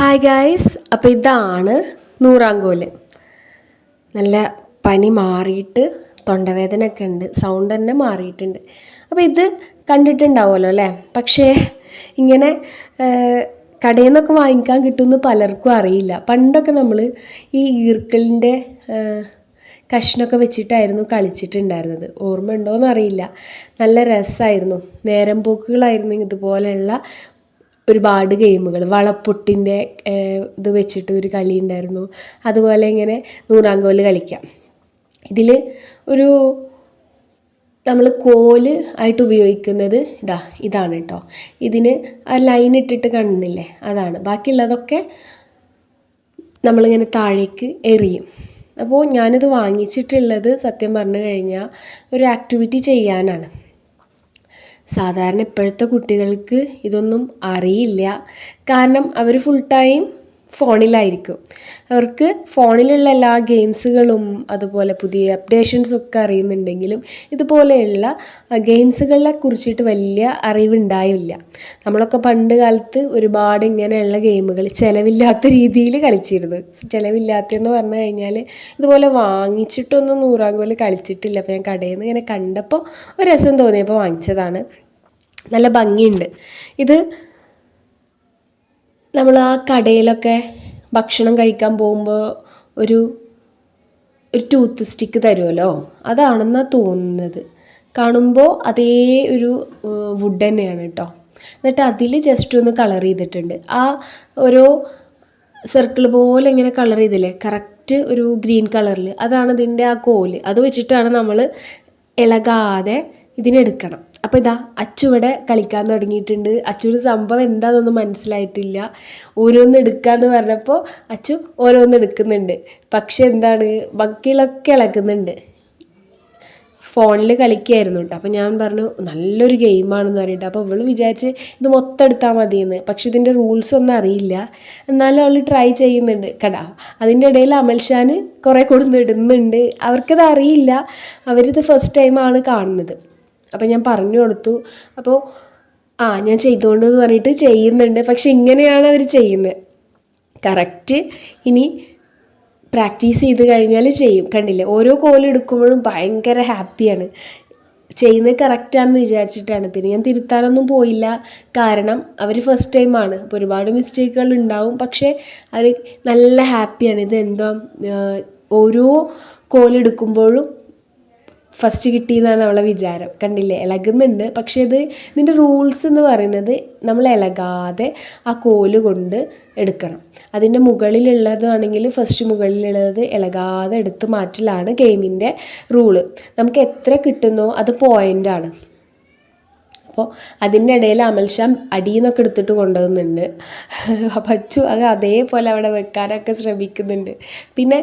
Hi guys അപ്പോൾ ഇതാണ് നൂറാങ്കോൽ. നല്ല പനി മാറിയിട്ട് തൊണ്ടവേദന ഒക്കെ ഉണ്ട്. സൗണ്ട് തന്നെ മാറിയിട്ടുണ്ട്. അപ്പോൾ ഇത് കണ്ടിട്ടുണ്ടാവുമല്ലോ അല്ലേ? പക്ഷേ ഇങ്ങനെ കടയിൽ നിന്നൊക്കെ വാങ്ങിക്കാൻ കിട്ടുമെന്ന് പലർക്കും അറിയില്ല. പണ്ടൊക്കെ നമ്മൾ ഈ ഈർക്കലിന്റെ കഷ്ണമൊക്കെ വെച്ചിട്ടായിരുന്നു കളിച്ചിട്ടുണ്ടായിരുന്നത്. ഓർമ്മ ഉണ്ടോയെന്നറിയില്ല നല്ല രസമായിരുന്നു നേരം പോക്കുകളായിരുന്നു ഇതുപോലെയുള്ള ഒരുപാട് ഗെയിമുകൾ. വളപ്പൊട്ടിന്റെ ഇത് വെച്ചിട്ട് ഒരു കളി ഉണ്ടായിരുന്നു. അതുപോലെ ഇങ്ങനെ നൂറാങ്കോൽ കളിക്കാം. ഇതിൽ ഒരു നമ്മൾ കോൽ ആയിട്ട് ഉപയോഗിക്കുന്നത് ഇതാ ഇതാണ് കേട്ടോ ഇതിന് ആ ലൈൻ ഇട്ടിട്ട് കാണുന്നില്ലേ അതാണ്. ബാക്കിയുള്ളതൊക്കെ നമ്മളിങ്ങനെ താഴേക്ക് എറിയും. അപ്പോൾ ഞാനിത് വാങ്ങിച്ചിട്ടുള്ളത് സത്യം പറഞ്ഞു കഴിഞ്ഞാൽ ഒരു ആക്ടിവിറ്റി ചെയ്യാനാണ്. സാധാരണ ഇപ്പോഴത്തെ കുട്ടികൾക്ക് ഇതൊന്നും അറിയില്ല. കാരണം അവർ ഫുൾ ടൈം ഫോണിലായിരിക്കും. അവർക്ക് ഫോണിലുള്ള എല്ലാ ഗെയിംസുകളും അതുപോലെ പുതിയ അപ്ഡേഷൻസും ഒക്കെ അറിയുന്നുണ്ടെങ്കിലും ഇതുപോലെയുള്ള ഗെയിംസുകളെ കുറിച്ചിട്ട് വലിയ അറിവുണ്ടായില്ല. നമ്മളൊക്കെ പണ്ട് കാലത്ത് ഒരുപാട് ഇങ്ങനെയുള്ള ഗെയിമുകൾ ചിലവില്ലാത്ത രീതിയിൽ കളിച്ചിരുന്നു. ചിലവില്ലാത്തതെന്ന് പറഞ്ഞു കഴിഞ്ഞാൽ ഇതുപോലെ വാങ്ങിച്ചിട്ടൊന്നും നൂറാങ്കോൽ കളിച്ചിട്ടില്ല. അപ്പോൾ ഞാൻ കടയിൽ നിന്ന് ഇങ്ങനെ കണ്ടപ്പോൾ ഒരു രസം തോന്നിയപ്പോൾ വാങ്ങിച്ചതാണ്. നല്ല ഭംഗിയുണ്ട്. ഇത് നമ്മൾ ആ കടയിലൊക്കെ ഭക്ഷണം കഴിക്കാൻ പോകുമ്പോൾ ഒരു ഒരു ടൂത്ത് സ്റ്റിക്ക് തരുമല്ലോ അതാണെന്നാണ് തോന്നുന്നത്. കാണുമ്പോൾ അതേ ഒരു വുഡ് തന്നെയാണ് കേട്ടോ എന്നിട്ട് അതിൽ ജസ്റ്റ് ഒന്ന് കളർ ചെയ്തിട്ടുണ്ട്. ആ ഓരോ സർക്കിൾ പോലെ ഇങ്ങനെ കളർ ചെയ്തില്ലേ? കറക്റ്റ് ഒരു ഗ്രീൻ കളറിൽ അതാണ് ഇതിന്റെ ആ കോൽ അത് വെച്ചിട്ടാണ് നമ്മൾ ഇളകാതെ ഇതിനെടുക്കണം. അപ്പോൾ ഇതാ അച്ചു ഇവിടെ കളിക്കാൻ തുടങ്ങിയിട്ടുണ്ട്. അച്ചുവിന് സംഭവം എന്താണെന്നൊന്നും മനസ്സിലായിട്ടില്ല. ഓരോന്ന് എടുക്കാന്ന് പറഞ്ഞപ്പോൾ അച്ചു ഓരോന്ന് എടുക്കുന്നുണ്ട്. പക്ഷെ എന്താണ് ബാക്കിയുള്ളൊക്കെ ഇളക്കുന്നുണ്ട്. ഫോണിൽ കളിക്കുകയായിരുന്നു കേട്ടോ. അപ്പോൾ ഞാൻ പറഞ്ഞു നല്ലൊരു ഗെയിമാണെന്ന് പറഞ്ഞിട്ട് അപ്പോൾ അവൾ വിചാരിച്ച് ഇത് മൊത്തം എടുത്താൽ മതിയെന്ന്. പക്ഷെ ഇതിന്റെ റൂൾസ് ഒന്നും അറിയില്ല. എന്നാലും അവൾ ട്രൈ ചെയ്യുന്നുണ്ട്. കടാ അതിന്റെ ഇടയിൽ അമൽഷാൻ കുറേ കൊടുന്നിടുന്നുണ്ട് അവർക്കത് അറിയില്ല. അവരിത് ഫസ്റ്റ് ടൈമാണ് കാണുന്നത്. അപ്പോൾ ഞാൻ പറഞ്ഞു കൊടുത്തു. അപ്പോൾ ആ ഞാൻ ചെയ്തുകൊണ്ട് എന്ന് പറഞ്ഞിട്ട് ചെയ്യുന്നുണ്ട്. പക്ഷെ ഇങ്ങനെയാണ് അവർ ചെയ്യുന്നത്. കറക്റ്റ്. ഇനി പ്രാക്ടീസ് ചെയ്ത് കഴിഞ്ഞാൽ ചെയ്യും. കണ്ടില്ലേ? ഓരോ കോൽ എടുക്കുമ്പോഴും ഭയങ്കര ഹാപ്പിയാണ്. ചെയ്യുന്നത് കറക്റ്റാണെന്ന് വിചാരിച്ചിട്ടാണ്. പിന്നെ ഞാൻ തിരുത്താനൊന്നും പോയില്ല. കാരണം അവർ ഫസ്റ്റ് ടൈമാണ് അപ്പോൾ ഒരുപാട് മിസ്റ്റേക്കുകൾ ഉണ്ടാവും. പക്ഷേ അവർ നല്ല ഹാപ്പിയാണ്. ഇത് എന്തോ ഓരോ കോലെടുക്കുമ്പോഴും ഫസ്റ്റ് കിട്ടിയെന്നാണ് അവളെ വിചാരം. കണ്ടില്ലേ? ഇളകുന്നുണ്ട്. പക്ഷേ ഇത് ഇതിന്റെ റൂൾസ് എന്ന് പറയുന്നത് നമ്മൾ ഇളകാതെ ആ കോൽ കൊണ്ട് എടുക്കണം. അതിന്റെ മുകളിലുള്ളതാണെങ്കിൽ ഫസ്റ്റ് മുകളിലുള്ളത് ഇളകാതെ എടുത്ത് മാറ്റലാണ് ഗെയിമിന്റെ റൂൾ നമുക്ക് എത്ര കിട്ടുന്നോ അത് പോയിന്റാണ് അപ്പോൾ അതിന്റെ ഇടയിൽ അമൽഷാം അടിയിൽ നിന്നൊക്കെ എടുത്തിട്ട് കൊണ്ടുവന്നുണ്ട് പച്ചു അത് അതേപോലെ അവിടെ വെക്കാനൊക്കെ ശ്രമിക്കുന്നുണ്ട്. പിന്നെ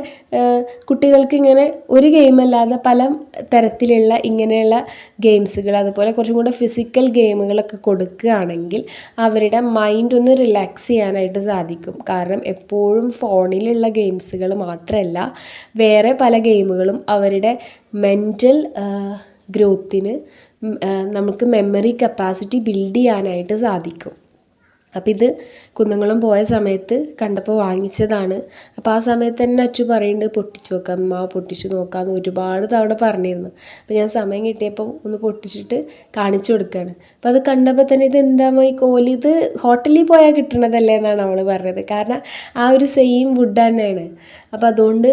കുട്ടികൾക്ക് ഇങ്ങനെ ഒരു ഗെയിമല്ലാതെ പല തരത്തിലുള്ള ഇങ്ങനെയുള്ള ഗെയിംസുകൾ അതുപോലെ കുറച്ചും കൂടെ ഫിസിക്കൽ ഗെയിമുകളൊക്കെ കൊടുക്കുകയാണെങ്കിൽ അവരുടെ മൈൻഡ് ഒന്ന് റിലാക്സ് ചെയ്യാനായിട്ട് സാധിക്കും. കാരണം എപ്പോഴും ഫോണിലുള്ള ഗെയിംസുകൾ മാത്രമല്ല വേറെ പല ഗെയിമുകളും അവരുടെ മെന്റൽ ഗ്രോത്തിന് നമുക്ക് മെമ്മറി കപ്പാസിറ്റി ബിൽഡ് ചെയ്യാനായിട്ട് സാധിക്കും. അപ്പം ഇത് കുന്നംകുളം പോയ സമയത്ത് കണ്ടപ്പോൾ വാങ്ങിച്ചതാണ്. അപ്പോൾ ആ സമയത്ത് തന്നെ അച്ചു പറയുന്നുണ്ട് പൊട്ടിച്ചു നോക്കാം അമ്മ പൊട്ടിച്ച് നോക്കാമെന്ന് ഒരുപാട് തവണ പറഞ്ഞിരുന്നു. അപ്പോൾ ഞാൻ സമയം കിട്ടിയപ്പോൾ ഒന്ന് പൊട്ടിച്ചിട്ട് കാണിച്ചു കൊടുക്കുകയാണ് അപ്പോൾ അത് കണ്ടപ്പോൾ തന്നെ ഇത് എന്താ ഈ കോലി ഇത് ഹോട്ടലിൽ പോയാൽ കിട്ടണതല്ലേ എന്നാണ് അവൾ പറഞ്ഞത്. കാരണം ആ ഒരു സെയിം വുഡ് തന്നെയാണ്. അപ്പോൾ അതുകൊണ്ട്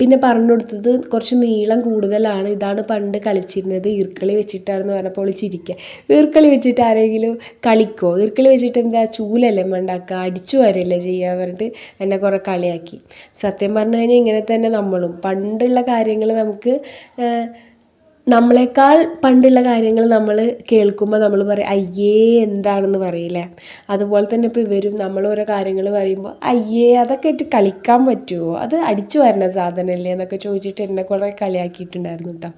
പിന്നെ പറഞ്ഞു കൊടുത്തത് കുറച്ച് നീളം കൂടുതലാണ്. ഇതാണ് പണ്ട് കളിച്ചിരുന്നത്. ഈർക്കളി വെച്ചിട്ടാണെന്ന് പറഞ്ഞപ്പോൾ അവൾ ചിരിക്കുക ഈർക്കളി വെച്ചിട്ട് ആരെങ്കിലും കളിക്കോ? ഈർക്കളി വെച്ചിട്ട് എന്താ ചൂലല്ലേ മണ്ടാക്കുക അടിച്ചു വരല്ലേ ചെയ്യുക പറഞ്ഞിട്ട് എന്നെ കുറേ കളിയാക്കി. സത്യം പറഞ്ഞു കഴിഞ്ഞാൽ ഇങ്ങനെ തന്നെ നമ്മളും. പണ്ടുള്ള കാര്യങ്ങൾ നമുക്ക് നമ്മളെക്കാൾ പണ്ടുള്ള കാര്യങ്ങൾ നമ്മൾ കേൾക്കുമ്പോൾ നമ്മൾ പറയും അയ്യേ എന്താണെന്ന് പറയില്ലേ? അതുപോലെ തന്നെ ഇപ്പോൾ ഇവരും നമ്മൾ ഓരോ കാര്യങ്ങൾ പറയുമ്പോൾ അയ്യേ അതൊക്കെ ഇട്ട് കളിക്കാൻ പറ്റുമോ അത് അടിച്ചു വരുന്ന സാധനമല്ലേ? എന്നൊക്കെ ചോദിച്ചിട്ട് എന്നെ കുറേ കളിയാക്കിയിട്ടുണ്ടായിരുന്നു കേട്ടോ.